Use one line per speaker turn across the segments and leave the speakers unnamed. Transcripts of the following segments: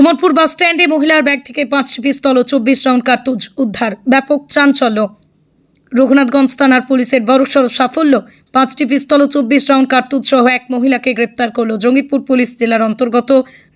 উমরপুর বাস স্ট্যান্ডে মহিলার ব্যাগ থেকে পাঁচটি পিস্তল ও চব্বিশ রাউন্ড কার্তুজ উদ্ধার। ব্যাপক চাঞ্চল্য। রঘুনাথগঞ্জ থানার পুলিশের বড়সড় সাফল্য, পাঁচটি পিস্তল ও চব্বিশ রাউন্ড কার্তুজ সহ এক মহিলাকে গ্রেপ্তার করল জঙ্গিপুর পুলিশ জেলার অন্তর্গত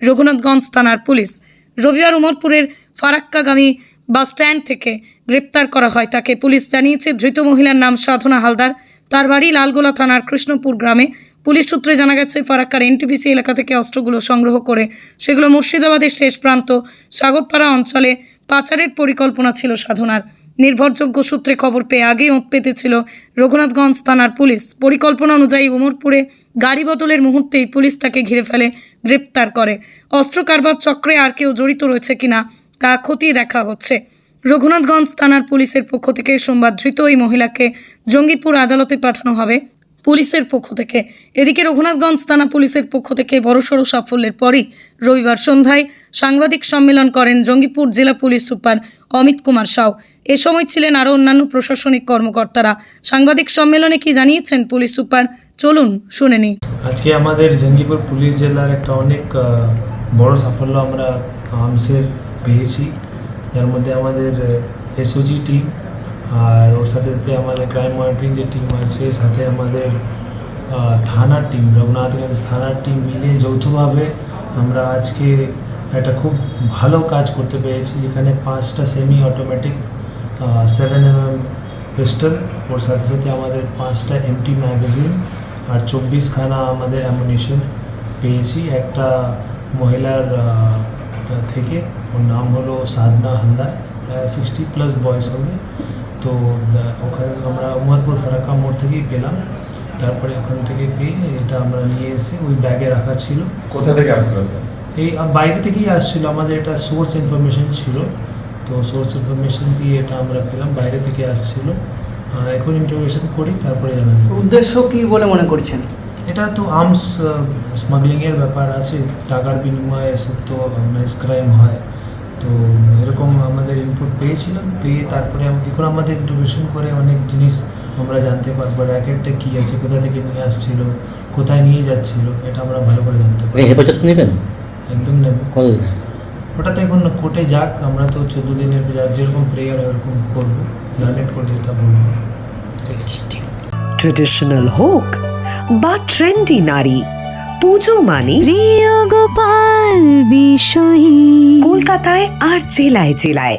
রঘুনাথগঞ্জ থানার পুলিশ। রবিবার উমরপুরের ফারাক্কাগামী বাস স্ট্যান্ড থেকে গ্রেপ্তার করা হয় তাকে। পুলিশ জানিয়েছে, ধৃত মহিলার নাম সাধনা হালদার। তার বাড়ি লালগোলা থানার কৃষ্ণপুর গ্রামে পুলিশ সূত্রে জানা গেছে, ফারাক্কার এনটিপিসি এলাকা থেকে অস্ত্রগুলো সংগ্রহ করে সেগুলো মুর্শিদাবাদের শেষ প্রান্ত। সাগরপাড়া অঞ্চলে পাচারের পরিকল্পনা ছিল সাধনার। নির্ভরযোগ্য সূত্রে খবর পেয়ে আগেই ওঁত পেতেছিল রঘুনাথগঞ্জ থানার পুলিশ। পরিকল্পনা অনুযায়ী উমরপুরে গাড়ি বদলের মুহূর্তেই পুলিশ তাকে ঘিরে ফেলে, গ্রেপ্তার করে। অস্ত্র কারবার চক্রে আর কেউ জড়িত রয়েছে কিনা তা খতিয়ে দেখা হচ্ছে। রঘুনাথগঞ্জ থানার পুলিশের পক্ষ থেকে সোমবার ধৃত ওই মহিলাকে জঙ্গিপুর আদালতে পাঠানো হবে। পুলিশের পক্ষ থেকে। এদিকে রঘুনাথগঞ্জ থানা পুলিশের পক্ষ থেকে বড়সড় সাফল্যের পরই রবিবার সন্ধ্যায় সাংবাদিক সম্মেলন করেন জঙ্গিপুর জেলা পুলিশ সুপার অমিত কুমার সাউ। এ সময় ছিলেন আরও অন্যান্য প্রশাসনিক কর্মকর্তারা। সাংবাদিক সম্মেলনে কি জানিয়েছেন পুলিশ সুপার? চলুন শুনে নিই।
আজকে আমাদের জঙ্গিপুর পুলিশ জেলার একটা অনেক বড় সাফল্য আমরা পেয়েছি। যার মধ্যে আমাদের এসওজি টিম আর ওর সাথে সাথে আমাদের ক্রাইম মনিটরিং যে টিম আছে, সাথে আমাদের থানার টিম রঘুনাথগঞ্জ থানার টিম মিলে যৌথভাবে আমরা আজকে একটা খুব ভালো কাজ করতে পেরেছি, যেখানে পাঁচটা semi automatic seven M M pistol ওর সাথে সাথে আমাদের পাঁচটা এমটি ম্যাগাজিন আর চব্বিশ খানা আমাদের অ্যামুনিশন পেয়েছি। একটা মহিলার থেকে, ওর নাম হলো সাধনা হালদার সিক্সটি প্লাস বয়স হবে। তো ওখানে আমরা উমরপুর ফারাক্কা মোড় থেকেই পেলাম। তারপরে ওখান থেকে পেয়ে এটা আমরা নিয়ে এসে ওই ব্যাগে রাখা ছিল।
কোথা থেকে আসছিল স্যার
এই বাইরে থেকেই আসছিল। আমাদের এটা সোর্স ইনফরমেশন ছিল। তো সোর্স ইনফরমেশন দিয়ে এটা আমরা পেলাম। বাইরে থেকে আসছিল। এখন ইন্টারভিউশন করি তারপরে জানা যাবে।
উদ্দেশ্য কি বলে মনে করছেন?
এটা তো আর্মস স্মাগলিংয়ের ব্যাপার আছে। টাকার বিনিময়ে এসব তো অর্গানাইজ ক্রাইম হয় তো এরকম আমাদের ইনপুট পেয়েছিলাম পেয়ে তারপরে এখন আমাদের ইন্টারভিউশন করে অনেক জিনিস আমরা জানতে পারব র্যাকেটটা কী আছে কোথা থেকে নিয়ে আসছিল কোথায় নিয়ে যাচ্ছিল এটা আমরা ভালো করে জানতে পারি
হেফাজত নেবেন?
একদম নেব।
কতদিন আগে?
ওটা তো এখন কোর্টে যাক আমরা তো চোদ্দ দিনের যেরকম প্রেয়ার ওরকম করব লার্নেট কোর্ট যেটা বলব।
ঠিক আছে ঠিক
ট্রেডিশনাল হোক বা ট্রেন্ডি নারী পুজো মানে
প্রিয় গোপাল বিষয়ী।
কলকাতায় আর জেলায় জেলায়।